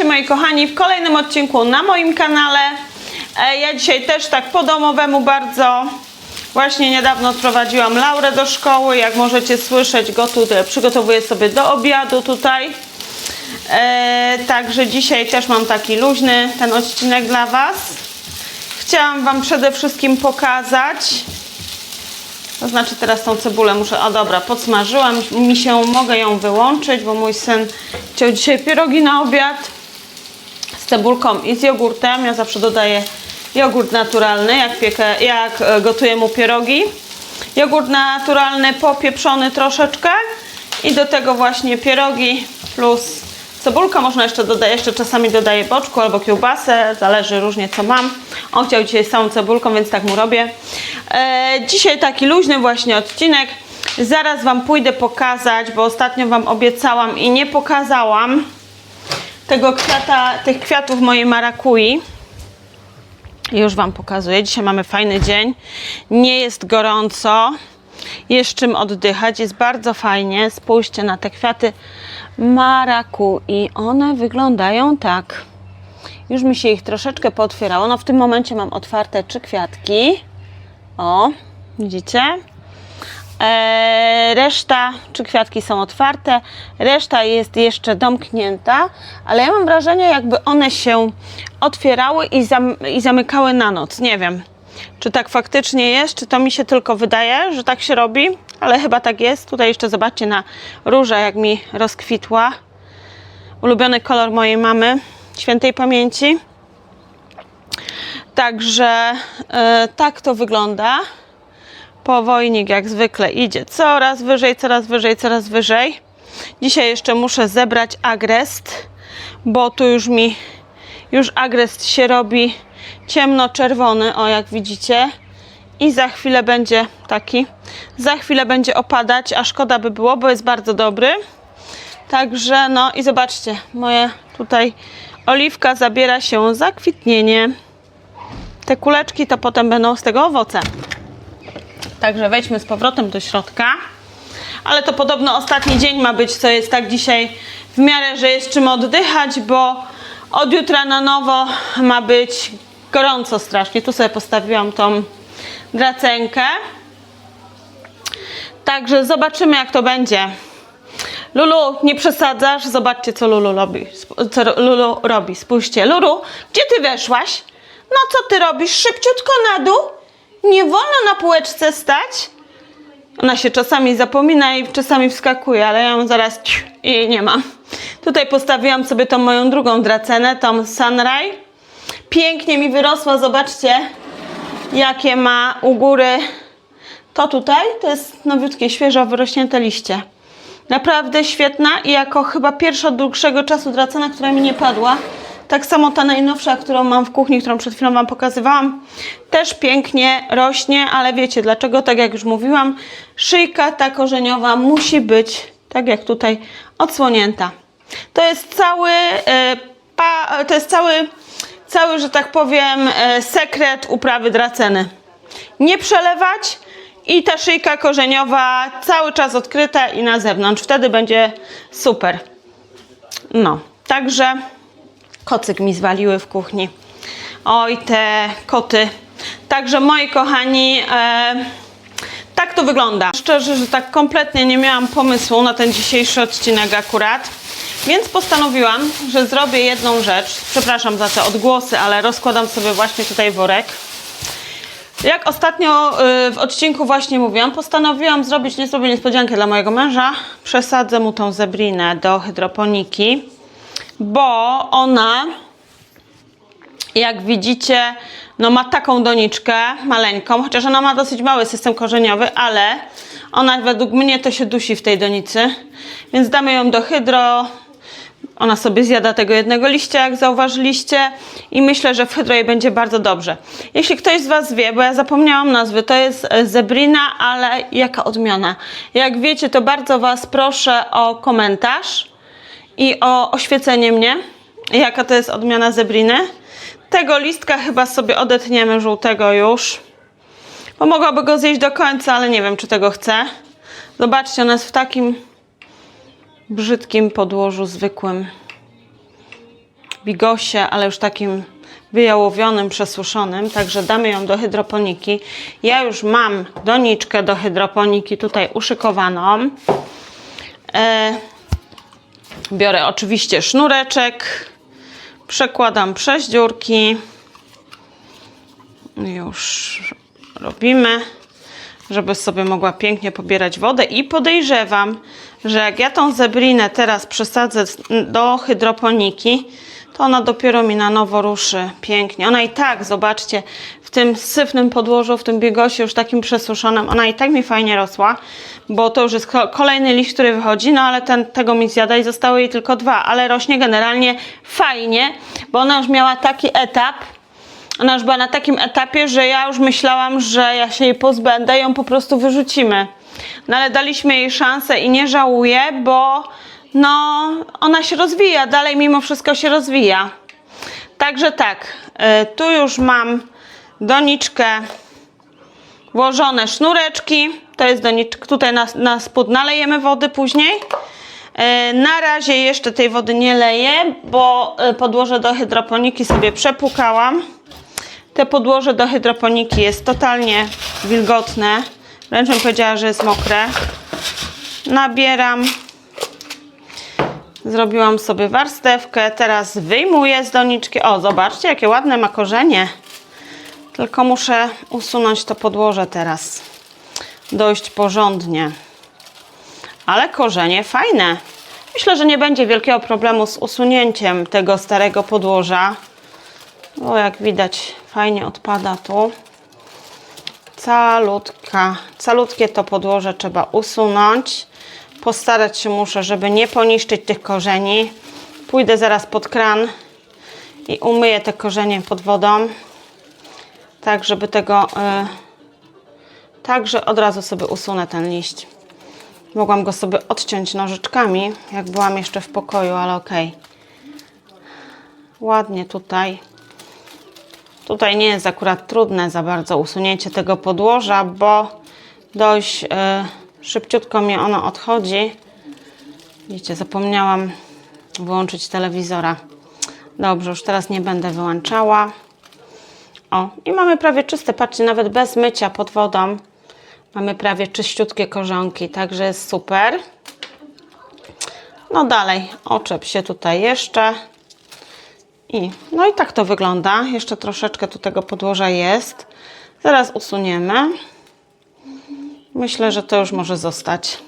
Witajcie moi kochani w kolejnym odcinku na moim kanale. E, Ja dzisiaj też tak po domowemu bardzo. Właśnie niedawno odprowadziłam Laurę do szkoły. Jak możecie słyszeć, gotuję, przygotowuję sobie do obiadu tutaj. E, także dzisiaj też mam taki luźny ten odcinek dla Was. Chciałam Wam przede wszystkim pokazać. To znaczy teraz tą cebulę muszę, a dobra, podsmażyłam, mi się, mogę ją wyłączyć, bo mój syn chciał dzisiaj pierogi na obiad cebulką i z jogurtem. Ja zawsze dodaję jogurt naturalny, jak, piekę, jak e, gotuję mu pierogi. Jogurt naturalny, popieprzony troszeczkę i do tego właśnie pierogi plus cebulka. Można jeszcze dodać, jeszcze czasami dodaję boczku albo kiełbasę, zależy różnie co mam. On chciał dzisiaj z całą cebulką, więc tak mu robię. E, dzisiaj taki luźny właśnie odcinek. Zaraz Wam pójdę pokazać, bo ostatnio Wam obiecałam i nie pokazałam tego kwiata, tych kwiatów mojej marakui. Już Wam pokazuję. Dzisiaj mamy fajny dzień. Nie jest gorąco. Jest czym oddychać. Jest bardzo fajnie. Spójrzcie na te kwiaty marakui. One wyglądają tak. Już mi się ich troszeczkę pootwierało. No w tym momencie mam otwarte trzy kwiatki. O, widzicie? Eee, reszta, czy kwiatki są otwarte, reszta jest jeszcze domknięta, ale ja mam wrażenie, jakby one się otwierały i, zam, i zamykały na noc. Nie wiem, czy tak faktycznie jest, czy to mi się tylko wydaje, że tak się robi, ale chyba tak jest. Tutaj jeszcze zobaczcie na różę, jak mi rozkwitła. Ulubiony kolor mojej mamy, świętej pamięci. Także e, tak to wygląda. Powojnik jak zwykle idzie coraz wyżej, coraz wyżej, coraz wyżej. Dzisiaj jeszcze muszę zebrać agrest, bo tu już mi już agrest się robi ciemno-czerwony, o jak widzicie. I za chwilę będzie taki. Za chwilę będzie opadać, a szkoda by było, bo jest bardzo dobry. Także no i zobaczcie, moje tutaj oliwka zabiera się za kwitnienie. Te kuleczki to potem będą z tego owoce. Także wejdźmy z powrotem do środka. Ale to podobno ostatni dzień ma być, co jest tak dzisiaj w miarę, że jest czym oddychać, bo od jutra na nowo ma być gorąco strasznie. Tu sobie postawiłam tą dracenkę. Także zobaczymy jak to będzie. Lulu, nie przesadzasz? Zobaczcie co Lulu robi. Co Lulu robi. Spójrzcie. Lulu, gdzie ty weszłaś? No co ty robisz? Szybciutko na dół? Nie wolno na półeczce stać? Ona się czasami zapomina i czasami wskakuje, ale ja ją zaraz ciu, i nie ma. Tutaj postawiłam sobie tą moją drugą dracenę, tą Sunray. Pięknie mi wyrosła, zobaczcie, jakie ma u góry. To tutaj to jest nowiutkie, świeżo wyrośnięte liście. Naprawdę świetna i jako chyba pierwsza od dłuższego czasu dracena, która mi nie padła. Tak samo ta najnowsza, którą mam w kuchni, którą przed chwilą Wam pokazywałam, też pięknie rośnie, ale wiecie dlaczego? Tak jak już mówiłam, szyjka ta korzeniowa musi być, tak jak tutaj, odsłonięta. To jest cały, e, to jest cały, cały, że tak powiem, e, sekret uprawy draceny. Nie przelewać i ta szyjka korzeniowa cały czas odkryta i na zewnątrz. Wtedy będzie super. No, także kocyk mi zwaliły w kuchni. Oj, te koty. Także moi kochani, e, tak to wygląda. Szczerze, że tak kompletnie nie miałam pomysłu na ten dzisiejszy odcinek akurat. Więc postanowiłam, że zrobię jedną rzecz. Przepraszam za te odgłosy, ale rozkładam sobie właśnie tutaj worek. Jak ostatnio y, w odcinku właśnie mówiłam, postanowiłam zrobić, nie zrobię niespodziankę dla mojego męża. Przesadzę mu tą zebrinę do hydroponiki, bo ona, jak widzicie, no ma taką doniczkę maleńką, chociaż ona ma dosyć mały system korzeniowy, ale ona według mnie to się dusi w tej donicy, więc damy ją do hydro, ona sobie zjada tego jednego liścia, jak zauważyliście, i myślę, że w hydro jej będzie bardzo dobrze. Jeśli ktoś z Was wie, bo ja zapomniałam nazwy, to jest zebrina, ale jaka odmiana? Jak wiecie, to bardzo Was proszę o komentarz i o oświecenie mnie, jaka to jest odmiana zebriny. Tego listka chyba sobie odetniemy żółtego już, bo mogłaby go zjeść do końca, ale nie wiem, czy tego chcę. Zobaczcie, ona jest w takim brzydkim podłożu zwykłym. bigosie, ale już takim wyjałowionym, przesuszonym, także damy ją do hydroponiki. Ja już mam doniczkę do hydroponiki tutaj uszykowaną. E, biorę oczywiście sznureczek, przekładam przez dziurki. Już robimy, żeby sobie mogła pięknie pobierać wodę i podejrzewam, że jak ja tą zebrinę teraz przesadzę do hydroponiki, to ona dopiero mi na nowo ruszy pięknie. Ona i tak, zobaczcie, w tym syfnym podłożu, w tym biegosie już takim przesuszonym, ona i tak mi fajnie rosła, bo to już jest ko- kolejny liść, który wychodzi, no ale ten, tego mi zjada i zostały jej tylko dwa, ale rośnie generalnie fajnie, bo ona już miała taki etap, ona już była na takim etapie, że ja już myślałam, że ja się jej pozbędę i ją po prostu wyrzucimy. No ale daliśmy jej szansę i nie żałuję, bo no ona się rozwija, dalej mimo wszystko się rozwija. Także tak, y, tu już mam doniczkę włożone sznureczki. To jest doniczka, tutaj na, na spód nalejemy wody później. E, Na razie jeszcze tej wody nie leję, bo e, podłoże do hydroponiki sobie przepłukałam. Te podłoże do hydroponiki jest totalnie wilgotne. Wręcz bym powiedziała, że jest mokre. Nabieram. Zrobiłam sobie warstewkę. Teraz wyjmuję z doniczki. O, zobaczcie, jakie ładne ma korzenie. Tylko muszę usunąć to podłoże teraz. Dość porządnie. Ale korzenie fajne. Myślę, że nie będzie wielkiego problemu z usunięciem tego starego podłoża. Bo jak widać, fajnie odpada tu. Calutka, calutkie to podłoże trzeba usunąć. Postarać się muszę, żeby nie poniszczyć tych korzeni. Pójdę zaraz pod kran i umyję te korzenie pod wodą. Tak, żeby tego. y, tak, że od razu sobie usunę ten liść. Mogłam go sobie odciąć nożyczkami, jak byłam jeszcze w pokoju, ale okej. Ładnie tutaj. Tutaj nie jest akurat trudne za bardzo usunięcie tego podłoża, bo dość y, szybciutko mi ono odchodzi. Widzicie, zapomniałam wyłączyć telewizora. Dobrze, już teraz nie będę wyłączała. O, i mamy prawie czyste, patrzcie, nawet bez mycia pod wodą. Mamy prawie czyściutkie korzonki, także jest super. No dalej, oczep się tutaj jeszcze. I, no i tak to wygląda. Jeszcze troszeczkę tu tego podłoża jest. Zaraz usuniemy. Myślę, że to już może zostać.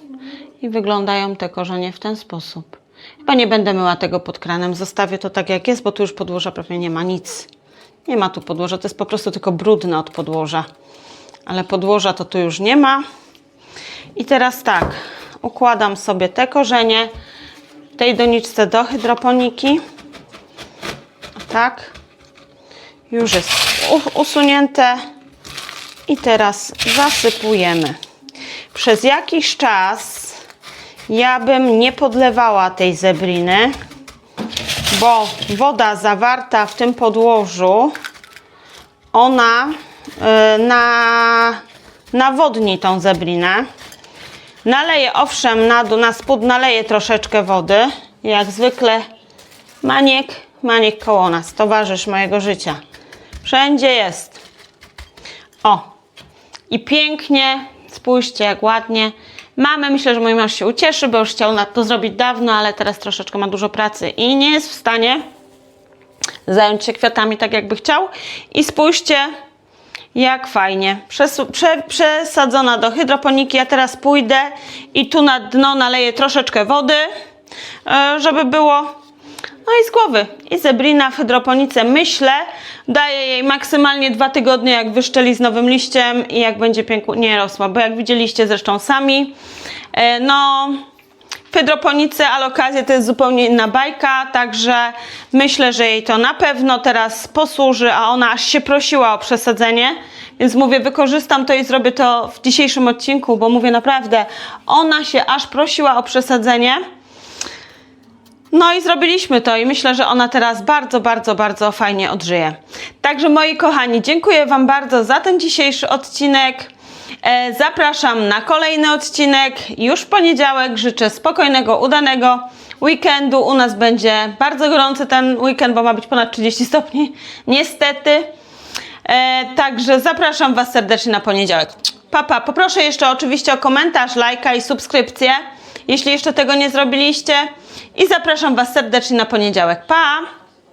I wyglądają te korzenie w ten sposób. Chyba nie będę myła tego pod kranem. Zostawię to tak jak jest, bo tu już podłoża prawie nie ma nic. Nie ma tu podłoża, to jest po prostu tylko brudne od podłoża. Ale podłoża to tu już nie ma. I teraz tak, układam sobie te korzenie w tej doniczce do hydroponiki. Tak. Już jest usunięte. I teraz zasypujemy. Przez jakiś czas ja bym nie podlewała tej zebriny, bo woda zawarta w tym podłożu, ona y, na, nawodni tą zebrinę. Naleję owszem na na spód naleję troszeczkę wody. Jak zwykle Maniek, Maniek koło nas, towarzysz mojego życia. Wszędzie jest. O, i pięknie, spójrzcie jak ładnie. Mamy, myślę, że mój mąż się ucieszy, bo już chciał to zrobić dawno, ale teraz troszeczkę ma dużo pracy i nie jest w stanie zająć się kwiatami tak, jakby chciał. I spójrzcie, jak fajnie. Prze, przesadzona do hydroponiki. Ja teraz pójdę i tu na dno naleję troszeczkę wody, e, żeby było. No i z głowy. I zebrina w hydroponice myślę, daję jej maksymalnie dwa tygodnie, jak wyszczeli z nowym liściem i jak będzie pięknie rosła. Bo jak widzieliście zresztą sami, e, no w hydroponice alokacje to jest zupełnie inna bajka, także myślę, że jej to na pewno teraz posłuży, a ona aż się prosiła o przesadzenie, więc mówię, wykorzystam to i zrobię to w dzisiejszym odcinku, bo mówię naprawdę, ona się aż prosiła o przesadzenie. No i zrobiliśmy to i myślę, że ona teraz bardzo, bardzo, bardzo fajnie odżyje. Także moi kochani, dziękuję Wam bardzo za ten dzisiejszy odcinek. E, zapraszam na kolejny odcinek już w poniedziałek. Życzę spokojnego, udanego weekendu. U nas będzie bardzo gorący ten weekend, bo ma być ponad 30 stopni. Niestety. E, także zapraszam Was serdecznie na poniedziałek. Papa, poproszę jeszcze oczywiście o komentarz, lajka i subskrypcję, jeśli jeszcze tego nie zrobiliście. I zapraszam Was serdecznie na poniedziałek. Pa!